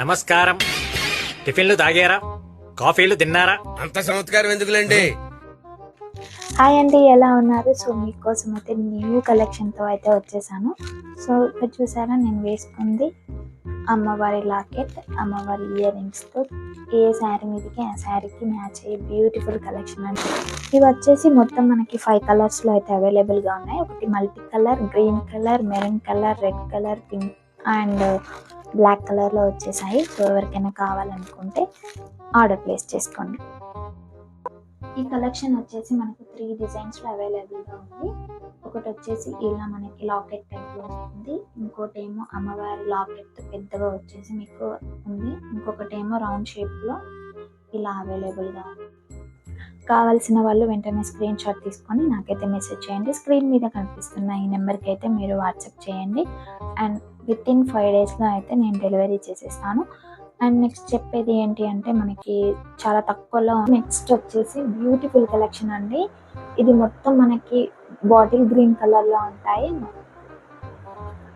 నమస్కారం. టిఫిన్లు తాగారా? కాఫీలు తిన్నారా? అంత చమత్కారం ఎందుకులేండి? హాయ్ అండి ఎలా ఉన్నారు? సో మీకోసం అయితే న్యూ కలెక్షన్తో అయితే వచ్చేసాను. సో ఇక్కడ చూసారా నేను వేసుకుంది అమ్మవారి లాకెట్ అమ్మవారి ఇయర్ రింగ్స్తో ఏ శారీ మీదకి ఆ శారీకి మ్యాచ్ అయ్యే బ్యూటిఫుల్ కలెక్షన్ అండి. ఇవి వచ్చేసి మొత్తం మనకి ఫైవ్ కలర్స్లో అయితే అవైలబుల్గా ఉన్నాయి. ఒకటి multi colour green colour maroon colour red colour pink and black కలర్లో వచ్చేసాయి. సో ఎవరికైనా కావాలనుకుంటే ఆర్డర్ ప్లేస్ చేసుకోండి. ఈ కలెక్షన్ వచ్చేసి మనకు త్రీ డిజైన్స్లో అవైలబుల్గా ఉంది. ఒకటి వచ్చేసి ఇలా మనకి లాకెట్ టైప్ వస్తుంది ఇంకోటి ఏమో అమ్మవారి లాకెట్ పెద్దగా వచ్చేసి మీకు ఉంది. ఇంకొకటి ఏమో రౌండ్ షేప్లో ఇలా అవైలబుల్గా ఉంది. కావాల్సిన వాళ్ళు వెంటనే స్క్రీన్ షాట్ తీసుకొని నాకైతే మెసేజ్ చేయండి. స్క్రీన్ మీద కనిపిస్తున్న ఈ నెంబర్కి అయితే మీరు వాట్సాప్ చేయండి. అండ్ విత్ ఇన్ ఫైవ్ డేస్లో అయితే నేను డెలివరీ చేసేస్తాను. అండ్ నెక్స్ట్ చెప్పేది ఏంటి అంటే మనకి చాలా తక్కువలో నెక్స్ట్ వచ్చేసి బ్యూటిఫుల్ కలెక్షన్ అండి. ఇది మొత్తం మనకి బాటిల్ గ్రీన్ కలర్లో ఉంటాయి.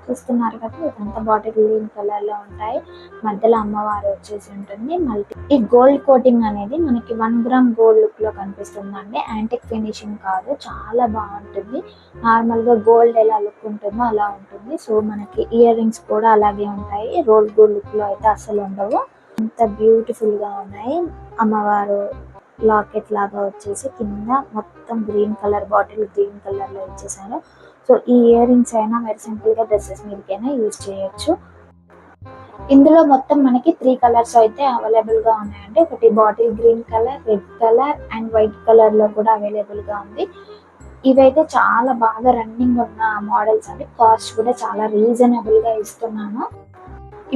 చూస్తున్నారు కదా ఇదంతా బాటిల్ గ్రీన్ కలర్లో ఉంటాయి. మధ్యలో అమ్మవారు వచ్చేసి ఉంటుంది. మల్టీ ఈ గోల్డ్ కోటింగ్ అనేది మనకి వన్ గ్రామ్ గోల్డ్ లుక్లో కనిపిస్తుందండి. యాంటిక్ ఫినిషింగ్ కాదు చాలా బాగుంటుంది. నార్మల్గా గోల్డ్ ఎలా లుక్ ఉంటుందో అలా ఉంటుంది. సో మనకి ఇయర్ రింగ్స్ కూడా అలాగే ఉంటాయి. రోల్ గోల్డ్ లుక్లో అయితే అసలు ఉండవు. అంత బ్యూటిఫుల్గా ఉన్నాయి. అమ్మవారు లాకెట్ లాగా వచ్చేసి కింద మొత్తం గ్రీన్ కలర్ బాటిల్ గ్రీన్ కలర్లో ఇచ్చేసారు. సో ఈ ఇయర్ రింగ్స్ అయినా మీరు సింపుల్గా డ్రెస్సెస్ మీదకైనా యూజ్ చేయొచ్చు. ఇందులో మొత్తం మనకి త్రీ కలర్స్ అయితే అవైలబుల్గా ఉన్నాయండి. ఒకటి bottle green colour red colour and white కలర్లో కూడా అవైలబుల్గా ఉంది. ఇవైతే చాలా బాగా రన్నింగ్ ఉన్న మోడల్స్ అండి. కాస్ట్ కూడా చాలా రీజనబుల్గా ఇస్తున్నాను.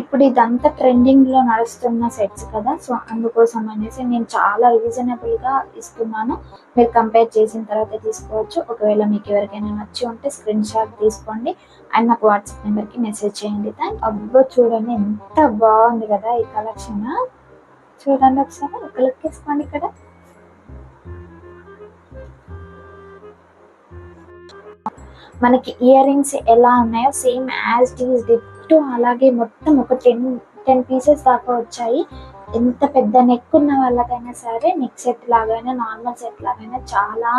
ఇప్పుడు ఇదంతా ట్రెండింగ్లో నడుస్తున్న సెట్స్ కదా. సో అందుకోసం అనేసి నేను చాలా రీజనబుల్గా ఇస్తున్నాను. మీరు కంపేర్ చేసిన తర్వాత తీసుకోవచ్చు. ఒకవేళ మీకు ఎవరికైనా నచ్చి ఉంటే స్క్రీన్ షాట్ తీసుకోండి. అండ్ నాకు వాట్సాప్ నెంబర్కి మెసేజ్ చేయండి. థ్యాంక్ అబ్బో చూడండి ఎంత బాగుంది కదా ఈ కలెక్షన్ చూడండి ఒకసారి. ఒక లుక్ వేసుకోండి ఇక్కడ. మనకి ఇయర్ రింగ్స్ ఎలా ఉన్నాయో సేమ్ యాజ్ ఈజ్ డిట్టు అలాగే మొత్తం ఒక టెన్ టెన్ పీసెస్ దాకా వచ్చాయి. ఎంత పెద్ద నెక్ ఉన్న వాళ్ళకైనా సరే నెక్ సెట్ లాగైనా నార్మల్ సెట్ లాగైనా చాలా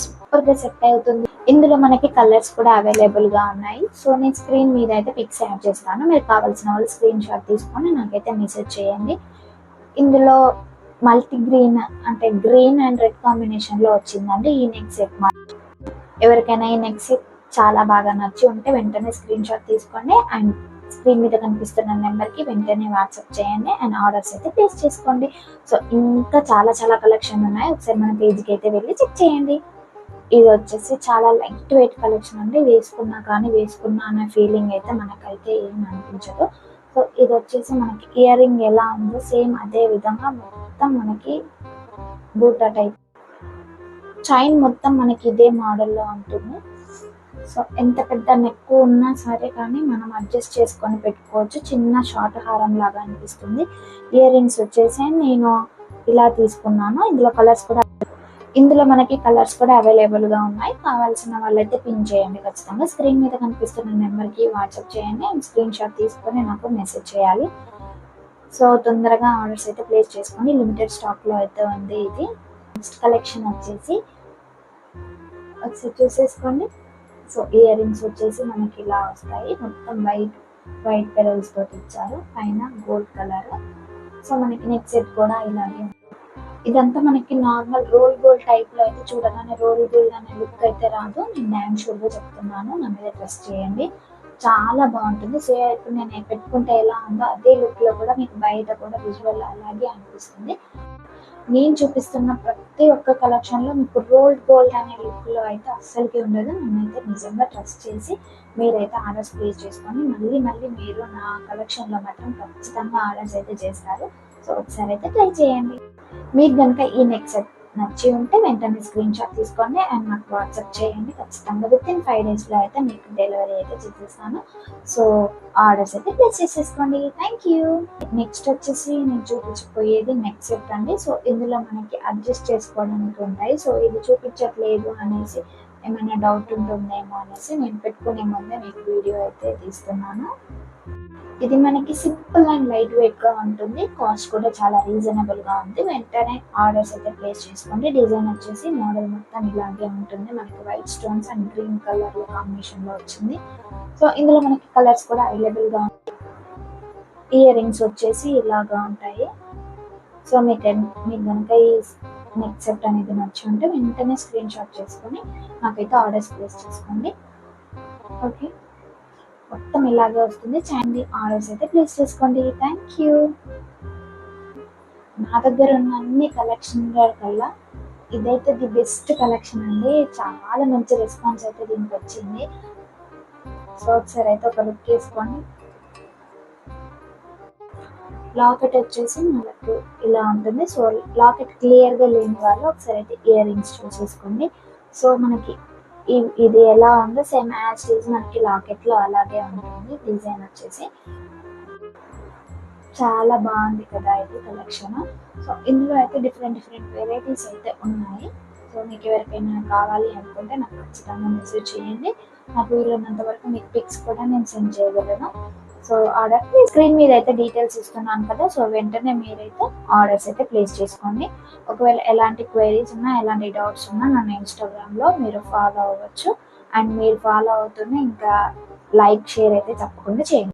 సూపర్గా సెట్ అవుతుంది. ఇందులో మనకి కలర్స్ కూడా అవైలబుల్గా ఉన్నాయి. సో నేను స్క్రీన్ మీద అయితే పిక్స్ యాడ్ చేస్తాను. మీరు కావాల్సిన వాళ్ళు స్క్రీన్ షాట్ తీసుకొని నాకైతే మెసేజ్ చేయండి. ఇందులో మల్టీ గ్రీన్ అంటే గ్రీన్ అండ్ రెడ్ కాంబినేషన్లో వచ్చిందండి ఈ నెక్ సెట్ ఎవరికైనా ఈ నెక్ సెట్ చాలా బాగా నచ్చి ఉంటే వెంటనే స్క్రీన్ షాట్ తీసుకోండి. అండ్ స్క్రీన్ మీద కనిపిస్తున్న నెంబర్కి వెంటనే వాట్సాప్ చేయండి అండ్ ఆర్డర్స్ అయితే ప్లేస్ చేసుకోండి. సో ఇంకా చాలా చాలా కలెక్షన్ ఉన్నాయి. ఒకసారి మన పేజ్కి అయితే వెళ్ళి చెక్ చేయండి. ఇది వచ్చేసి చాలా లైట్ వెయిట్ కలెక్షన్ అండి. వేసుకున్నా కానీ వేసుకున్నా అనే ఫీలింగ్ అయితే మనకైతే ఏం అనిపించదు. సో ఇది వచ్చేసి మనకి ఇయర్ రింగ్ ఎలా ఉందో సేమ్ అదే విధంగా మొత్తం మనకి బూటా టైప్. చైన్ మొత్తం మనకి ఇదే మోడల్లో ఉంటుంది. సో ఎంత పెద్ద నెక్ ఉన్నా సరే కానీ మనం అడ్జస్ట్ చేసుకొని పెట్టుకోవచ్చు. చిన్న షార్ట్ హారం లాగా అనిపిస్తుంది. ఇయర్ రింగ్స్ వచ్చేసి నేను ఇలా తీసుకున్నాను. ఇందులో కలర్స్ కూడా ఇందులో మనకి కలర్స్ కూడా అవైలబుల్గా ఉన్నాయి. కావాల్సిన వాళ్ళైతే పిన్ చేయండి ఖచ్చితంగా. స్క్రీన్ మీద కనిపిస్తున్న నెంబర్కి వాట్సాప్ చేయండి. అండ్ స్క్రీన్ షాట్ తీసుకొని నాకు మెసేజ్ చేయాలి. సో తొందరగా ఆర్డర్స్ అయితే ప్లేస్ చేసుకోండి. లిమిటెడ్ స్టాక్లో అయితే ఉంది ఇది. నెక్స్ట్ కలెక్షన్ వచ్చేసి ఒకసారి చూసేసుకోండి. సో ఇయర్ రింగ్స్ వచ్చేసి మనకి ఇలా వస్తాయి. మొత్తం వైట్ వైట్ పెరల్స్ తోటి ఇచ్చారు. పైన గోల్డ్ కలర్ సో మనకి నెక్ సెట్ కూడా ఇలాగే ఇదంతా మనకి నార్మల్ రోల్ గోల్డ్ టైప్లో అయితే చూడగానే రోల్ గోల్డ్ అనే లుక్ అయితే రాదు. నేను డ్యామ్ షూర్గా చెప్తున్నాను. నా మీద ట్రస్ట్ చేయండి. చాలా బాగుంటుంది. సో ఇప్పుడు నేను పెట్టుకుంటే ఎలా ఉందో అదే లుక్లో కూడా మీకు బయట కూడా విజువల్ అలాగే అనిపిస్తుంది. నేను చూపిస్తున్న ప్రతి ఒక్క కలెక్షన్లో మీకు రోల్డ్ గోల్డ్ అనే లుక్లో అయితే అస్సలకి ఉండదు. నేనైతే నిజంగా ట్రస్ట్ చేసి మీరైతే ఆర్డర్స్ ప్లేస్ చేసుకొని మళ్ళీ మళ్ళీ మీరు నా కలెక్షన్లో మాత్రం ఖచ్చితంగా ఆర్డర్స్ అయితే చేస్తారు. సో ఒకసారి అయితే ట్రై చేయండి. మీకు కనుక ఈ నెక్స్ట్ నచ్చి ఉంటే వెంటనే స్క్రీన్ షాట్ తీసుకోండి అండ్ నాకు వాట్సాప్ చేయండి. ఖచ్చితంగా విత్ ఇన్ ఫైవ్ డేస్లో అయితే మీకు డెలివరీ అయితే చేసేస్తాను. సో ఆర్డర్స్ అయితే ప్లేస్ చేసేసుకోండి. థ్యాంక్ యూ నెక్స్ట్ వచ్చేసి నేను చూపించిపోయేది నెక్స్ట్ సెట్ అండి. సో ఇందులో మనకి అడ్జస్ట్ చేసుకోవడానికి ఉంటాయి. సో ఇది చూపించట్లేదు అనేసి ఏమైనా డౌట్ ఉంటుందేమో అనేసి నేను పెట్టుకునే ముందే మీకు వీడియో అయితే తీస్తున్నాను. ఇది మనకి సింపుల్ అండ్ లైట్ వెయిట్గా ఉంటుంది. కాస్ట్ కూడా చాలా రీజనబుల్గా ఉంది. వెంటనే ఆర్డర్స్ అయితే ప్లేస్ చేసుకోండి. డిజైన్ వచ్చేసి మోడల్ మొత్తం ఇలాగే ఉంటుంది. మనకి white stones and green colour కాంబినేషన్లో వచ్చింది. సో ఇందులో మనకి కలర్స్ కూడా అవైలబుల్గా ఉంటాయి ఇయర్ రింగ్స్ వచ్చేసి ఇలాగా ఉంటాయి. సో మీకు మీకు కనుక ఈ నెక్ సెట్ అనేది నచ్చి ఉంటే వెంటనే స్క్రీన్ షాట్ చేసుకొని నాకైతే ఆర్డర్స్ ప్లేస్ చేసుకోండి. ఓకే మొత్తం ఇలాగే వస్తుంది. చాందీ ఆర్డర్స్ అయితే ప్లేస్ చేసుకోండి. థ్యాంక్ యూ నా దగ్గర ఉన్న అన్ని కలెక్షన్ కల్లా ఇదైతే ది బెస్ట్ కలెక్షన్ అండి. చాలా మంచి రెస్పాన్స్ అయితే దీనికి వచ్చింది. సో ఒకసారి అయితే ఒక లుక్ వేసుకోండి. లాకెట్ వచ్చేసి మనకు ఇలా ఉంటుంది. సో లాకెట్ క్లియర్గా లేని వాళ్ళు ఒకసారి అయితే ఇయర్ రింగ్స్ చూసేసుకోండి సో మనకి ఇది ఎలా ఉందో సేమ్ యాజ్ ఈజ్ మనకి లాకెట్లో అలాగే ఉంటుంది డిజైన్ వచ్చేసి చాలా బాగుంది కదా ఇది కలెక్షన్. సో ఇందులో అయితే డిఫరెంట్ డిఫరెంట్ వెరైటీస్ అయితే ఉన్నాయి. సో మీకు ఎవరికైనా కావాలి అనుకుంటే నాకు ఖచ్చితంగా మెసేజ్ చేయండి. నాకు వీలున్నంత వరకు మీకు పిక్స్ కూడా నేను సెండ్ చేయగలను. సో ఆర్డర్ స్క్రీన్ మీద అయితే డీటెయిల్స్ ఇస్తున్నాను కదా సో వెంటనే మీరైతే ఆర్డర్స్ అయితే ప్లేస్ చేసుకోండి. ఒకవేళ ఎలాంటి క్వైరీస్ ఉన్నా ఎలాంటి డౌట్స్ ఉన్నా నన్ను ఇన్స్టాగ్రామ్లో మీరు ఫాలో అవ్వచ్చు. అండ్ మీరు ఫాలో అవుతూనే ఇంకా లైక్ షేర్ అయితే తప్పకుండా చేయండి.